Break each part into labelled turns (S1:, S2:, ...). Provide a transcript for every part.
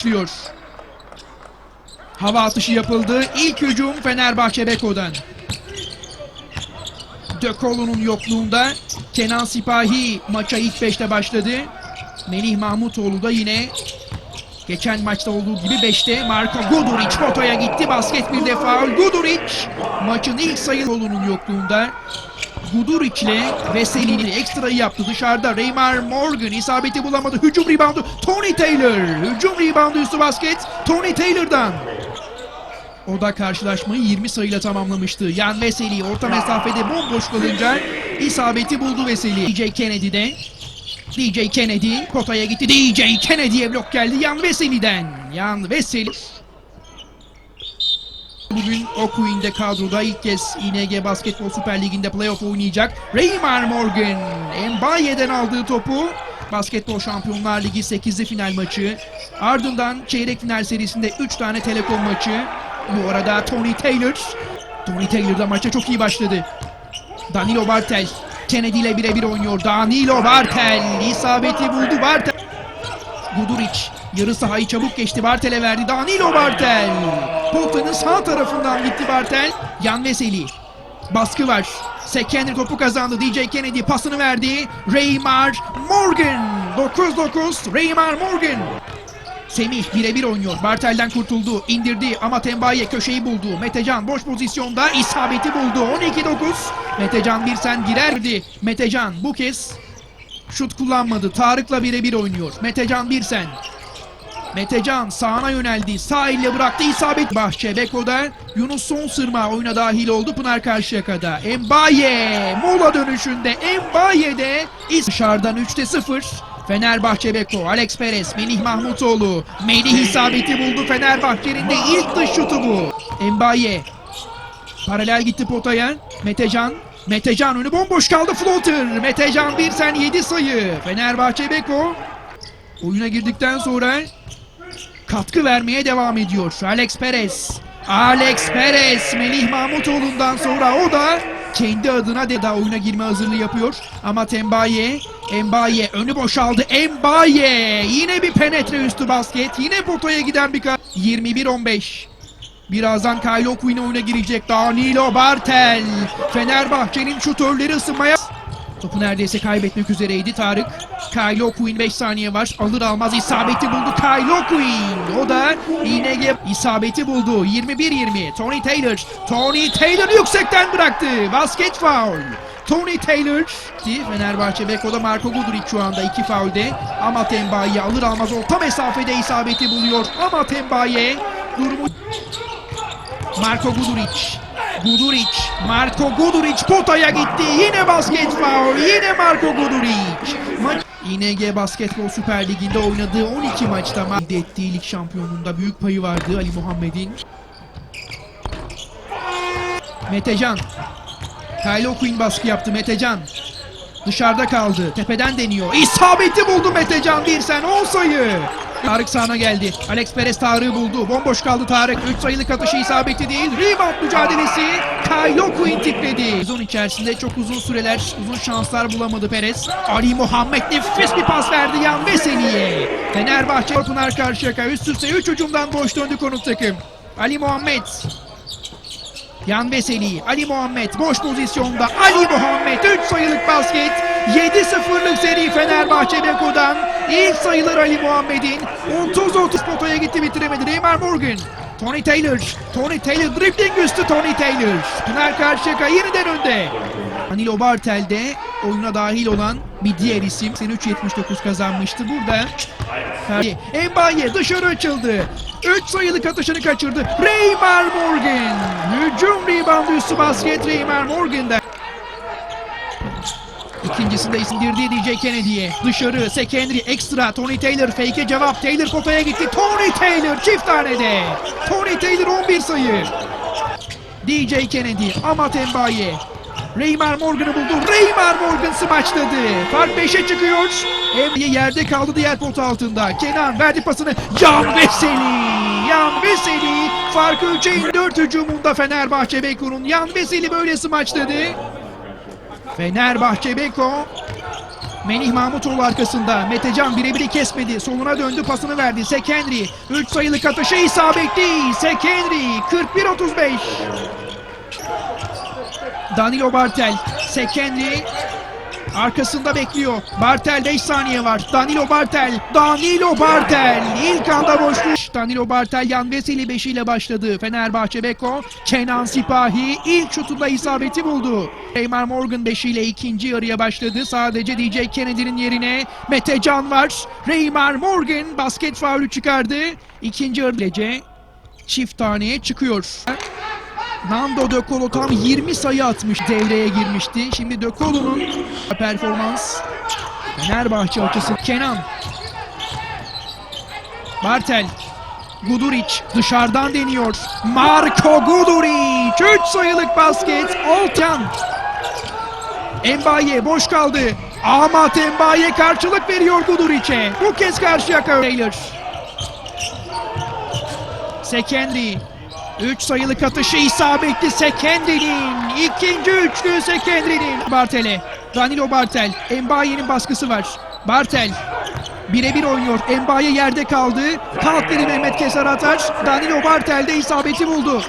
S1: başlıyor. Hava atışı yapıldı. İlk hücum Fenerbahçe Beko'dan. Dökolo'nun yokluğunda Kenan Sipahi maça ilk 5'te başladı. Melih Mahmutoğlu da yine geçen maçta olduğu gibi 5'te Marko Guduric fotoya gitti. Basket bir defa Guduric maçın ilk sayılolunun yokluğunda Guduric ile Veseli'nin ekstrayı yaptı. Dışarıda Raymar Morgan isabeti bulamadı. Hücum reboundu Tony Taylor. Hücum reboundu üstü basket Tony Taylor'dan. O da karşılaşmayı 20 sayıyla tamamlamıştı. Yan Veseli orta mesafede bomboş kalınca isabeti buldu Veseli. DJ Kennedy'de. DJ Kennedy potaya gitti. DJ Kennedy'ye blok geldi Yan Veseli'den. Yan Veseli. Bugün Okuin'de kadroda ilk kez İNG Basketbol Süper Ligi'nde playoff oynayacak. Raymar Morgan Mbaye'den aldığı topu Basketbol Şampiyonlar Ligi 8'li final maçı. Ardından çeyrek final serisinde 3 tane telekom maçı. Bu arada Tony Taylor. Tony Taylor da maça çok iyi başladı. Danilo Bartel. Kennedy ile birebir oynuyor. Danilo Bartel. isabeti buldu Bartel. Guduric yarı sahayı çabuk geçti. Bartel'e verdi. Danilo Bartel. Potanın sağ tarafından gitti Bartel. Yan Veseli. Baskı var. Sekender topu kazandı. DJ Kennedy pasını verdi. Raymar Morgan. 9-9. Raymar Morgan. Semih birebir oynuyor. Bartel'den kurtuldu. indirdi ama Tembaye köşeyi buldu. Metecan boş pozisyonda isabeti buldu. 12-9. Metecan bir sen girerdi. Metecan bu kez şut kullanmadı. Tarık'la birebir oynuyor. Metecan bir sen. Metecan sağına yöneldi. Sağ elle bıraktı isabet. Bahçe Beko'da Yunus son sırma oyuna dahil oldu Pınar Karşıyaka'da. Embaye mola dönüşünde Embaye'de dışarıdan 3'te 0. Fenerbahçe Beko, Alex Perez, Melih Mahmutoğlu. Melih isabeti buldu Fenerbahçe'nin de ilk dış şutu bu. Embaye Paralel gitti potaya. Metecan. Metecan önü bomboş kaldı floater. Metecan bir sen 7 sayı. Fenerbahçe Beko oyuna girdikten sonra katkı vermeye devam ediyor. Alex Perez. Alex Perez Melih Mahmutoğlu'ndan sonra o da kendi adına de daha oyuna girme hazırlığı yapıyor. Ama Tembaye, Embaye önü boşaldı. Embaye yine bir penetre üstü basket. Yine potaya giden bir ka- 21-15. Birazdan Kylo Quinn oyuna girecek. Danilo Bartel. Fenerbahçe'nin şutörleri ısınmaya... Topu neredeyse kaybetmek üzereydi Tarık. Kylo Quinn 5 saniye var. Alır almaz isabeti buldu Kylo Quinn. O da İNG isabeti buldu. 21-20. Tony Taylor. Tony Taylor yüksekten bıraktı. Basket foul. Tony Taylor. Fenerbahçe Beko'da Marco Guduric şu anda iki faulde. Ama Tembaye alır almaz orta mesafede isabeti buluyor. Ama Tembaye durumu Marco Guduric. Guduric. Marco Guduric potaya gitti. Yine basket foul. Yine Marco Guduric. İNG Basketbol Süper Ligi'nde oynadığı 12 maçta ma- elde ettiği lig şampiyonluğunda büyük payı vardı Ali Muhammed'in. Metecan. Kylo Quinn baskı yaptı Metecan. Dışarıda kaldı. Tepeden deniyor. İsabeti buldu Metecan bir sen 10 sayı. Tarık sağına geldi. Alex Perez Tarık'ı buldu. Bomboş kaldı Tarık. 3 sayılık atışı isabeti değil. Rebound mücadelesi. Kylo Quinn tipledi. Sezon içerisinde çok uzun süreler, uzun şanslar bulamadı Perez. Ali Muhammed nefis bir pas verdi Yan Veseli'ye. Fenerbahçe Pınar Karşıyaka üst üste 3 hücumdan boş döndü konuk takım. Ali Muhammed Yan Veseli, Ali Muhammed boş pozisyonda. Ali Muhammed 3 sayılık basket. 7-0'lık seri Fenerbahçe Beko'dan. İlk sayılar Ali Muhammed'in. 30-30 potaya gitti bitiremedi. Neymar Morgan. Tony Taylor. Tony Taylor dribbling üstü Tony Taylor. Pınar Karşıyaka yeniden önde. Danilo Bartel'de oyuna dahil olan bir diğer isim. Sene 3.79 kazanmıştı. Burada Embaye dışarı açıldı. 3 sayılık atışını kaçırdı. Raymar Morgan. Hücum reboundu üstü basket Raymar Morgan'da. İkincisinde indirdiği DJ Kennedy'ye. Dışarı secondary ekstra Tony Taylor fake'e cevap. Taylor potaya gitti. Tony Taylor çift tanede. Tony Taylor 11 sayı. DJ Kennedy, Amat Embaye. Raymar Morgan'ı buldu. Raymar Morgan smaçladı. Fark 5'e çıkıyor. Embaye yerde kaldı diğer pot altında. Kenan verdi pasını. Yan Veseli. Yan Veseli. Farkı 3'e indi. 4 hücumunda Fenerbahçe Beko'nun. Yan Veseli böyle smaçladı. Fenerbahçe Beko Melih Mahmutoğlu arkasında. Metecan birebiri kesmedi. Soluna döndü pasını verdi. Sekendri. 3 sayılık atışı isabetli. Sekendri. 41-35. Danilo Bartel. Sekendri. Arkasında bekliyor. Bartel 5 saniye var. Danilo Bartel. Danilo Bartel. İlk anda boşluk. Danilo Bartel yan Veseli 5 ile başladı. Fenerbahçe Beko. Kenan Sipahi ilk şutunda isabeti buldu. Neymar Morgan 5 ile ikinci yarıya başladı. Sadece DJ Kennedy'nin yerine Mete Can var. Neymar Morgan basket faulü çıkardı. İkinci yarı çift taneye çıkıyor. Nando De Colo tam 20 sayı atmış devreye girmişti. Şimdi De Colo'nun performans Fenerbahçe açısı Kenan Bartel Guduric dışarıdan deniyor. Marco Guduric 3 sayılık basket. Oltan Embaye boş kaldı. Amat Embaye karşılık veriyor Guduric'e. Bu kez karşıya Taylor. Sekendi 3 sayılık atışı isabetli Sekendi'nin. ikinci üçlü Sekendi'nin. Bartel'e. Danilo Bartel. Embaye'nin baskısı var. Bartel. Birebir oynuyor. Embaye yerde kaldı. Kalk dedi Mehmet Keser atar. Danilo Bartel de isabeti buldu.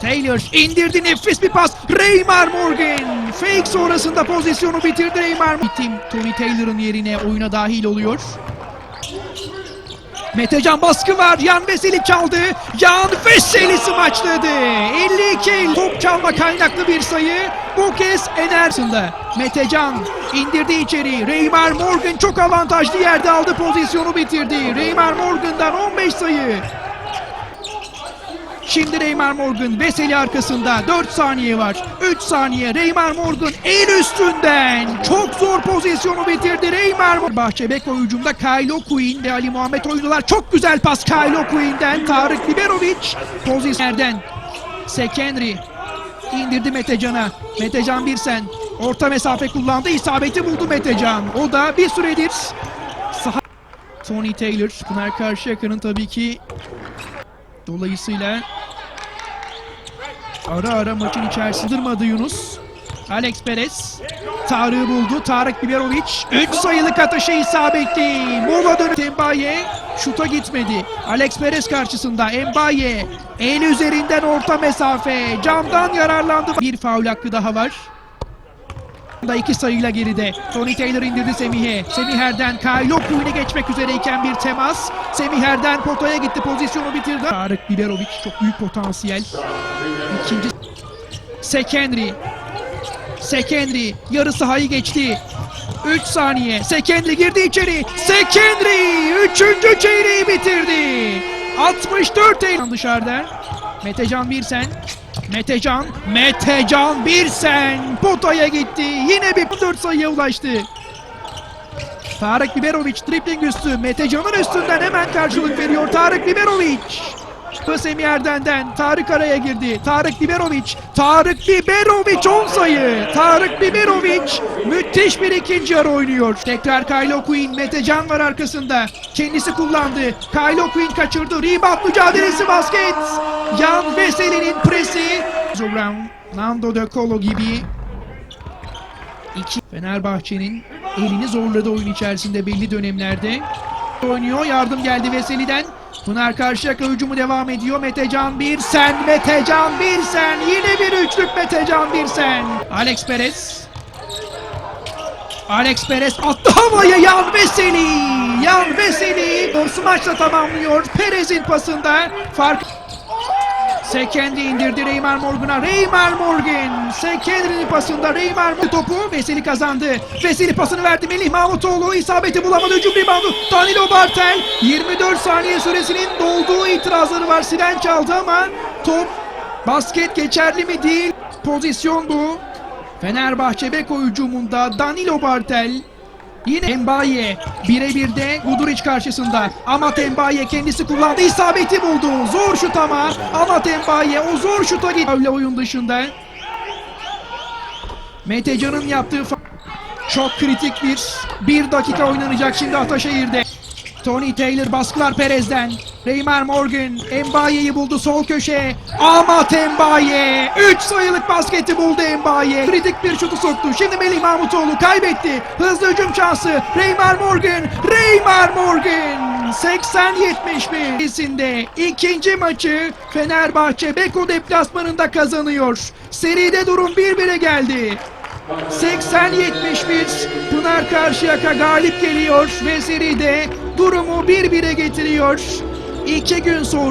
S1: Taylor indirdi nefis bir pas. Raymar Morgan. Fake sonrasında pozisyonu bitirdi Raymar. Tim Tony Taylor'ın yerine oyuna dahil oluyor. Metecan baskı var. Yan Veseli çaldı. Yan Veseli smaçladı. 52 top çalma kaynaklı bir sayı. Bu kez Enerson'da. Metecan indirdi içeri. Raymar Morgan çok avantajlı yerde aldı pozisyonu bitirdi. Raymar Morgan'dan 15 sayı. Şimdi Raymar Morgan Veseli arkasında 4 saniye var. 3 saniye Raymar Morgan el üstünden çok zor pozisyonu bitirdi Raymar Morgan. Bahçe Beko hücumda Kylo Quinn ve Ali Muhammed oyuncular çok güzel pas Kylo Quinn'den Tarık Biberovic pozisyonlardan Sekenri indirdi Metecan'a. Metecan Birsen orta mesafe kullandı. isabeti buldu Metecan. O da bir süredir saha Tony Taylor Pınar Karşıyaka'nın tabii ki Dolayısıyla ara ara maçın içerisinde durmadı Yunus. Alex Perez Tarık'ı buldu. Tarık Biberovic 3 sayılık atışı isabetli. Mola dönüp Embaye şuta gitmedi. Alex Perez karşısında Embaye el üzerinden orta mesafe camdan yararlandı. Bir faul hakkı daha var. Da iki sayıyla geride. Tony Taylor indirdi Semih'e. Semiher'den Kylo Quinn'e geçmek üzereyken bir temas. Semiher'den potaya gitti. Pozisyonu bitirdi. Tarık Biberovic çok büyük potansiyel. İkinci Sekenri. Sekenri yarı sahayı geçti. 3 saniye. Sekenri girdi içeri. Sekenri 3. çeyreği bitirdi. 64 Eylül dışarıda. Metecan Birsen. Metecan, Metecan Birsen potaya gitti. Yine bir 4 sayıya ulaştı. Tarık Biberovic dribling üstü. Metecan'ın üstünden hemen karşılık veriyor Tarık Biberovic. Semih Erden'den Tarık araya girdi. Tarık Biberovic. Tarık Biberovic 10 sayı. Tarık Biberovic müthiş bir ikinci yarı oynuyor. Tekrar Kylo Quinn. Metecan var arkasında. Kendisi kullandı. Kylo Quinn kaçırdı. Rebound mücadelesi basket. Yan Veseli'nin presi. Brown, Nando De Colo gibi İki Fenerbahçe'nin elini zorladı oyun içerisinde belli dönemlerde. Oynuyor. Yardım geldi Veseli'den. Pınar Karşıyaka hücumu devam ediyor. Metecan Birsen, Metecan Birsen. Yine bir üçlük Metecan Birsen. Alex Perez. Alex Perez attı havaya Yan Veseli. Yan Veseli. Dorsu maçla tamamlıyor. Perez'in pasında fark Sekendi indirdi Reymar Morgan'a. Reymar Morgan. Sekendi'nin pasında Reymar Morgan topu. Veseli kazandı. Veseli pasını verdi. Melih Mahmutoğlu isabeti bulamadı. Hücum reboundu. Danilo Bartel. 24 saniye süresinin dolduğu itirazları var. Siren çaldı ama top basket geçerli mi değil. Pozisyon bu. Fenerbahçe Beko hücumunda Danilo Bartel Yine Embaye birebir de Guduric karşısında. Amat Embaye kendisi kullandı. isabeti buldu. Zor şut ama Amat Embaye o zor şuta gitti. Öyle oyun dışında. Metecan'ın yaptığı çok kritik bir bir dakika oynanacak şimdi Ataşehir'de. Tony Taylor baskılar Perez'den. Neymar Morgan Mbaye'yi buldu sol köşe. Amat Mbaye 3 sayılık basketi buldu Mbaye. Kritik bir şutu soktu. Şimdi Melih Mahmutoğlu kaybetti. Hızlı hücum şansı. Neymar Morgan. Neymar Morgan 80-71 İkisinde ikinci maçı Fenerbahçe Beko deplasmanında kazanıyor. Seride durum 1-1'e geldi. 80-71 Pınar Karşıyaka galip geliyor ve seride durumu 1-1'e getiriyor. İki gün sonra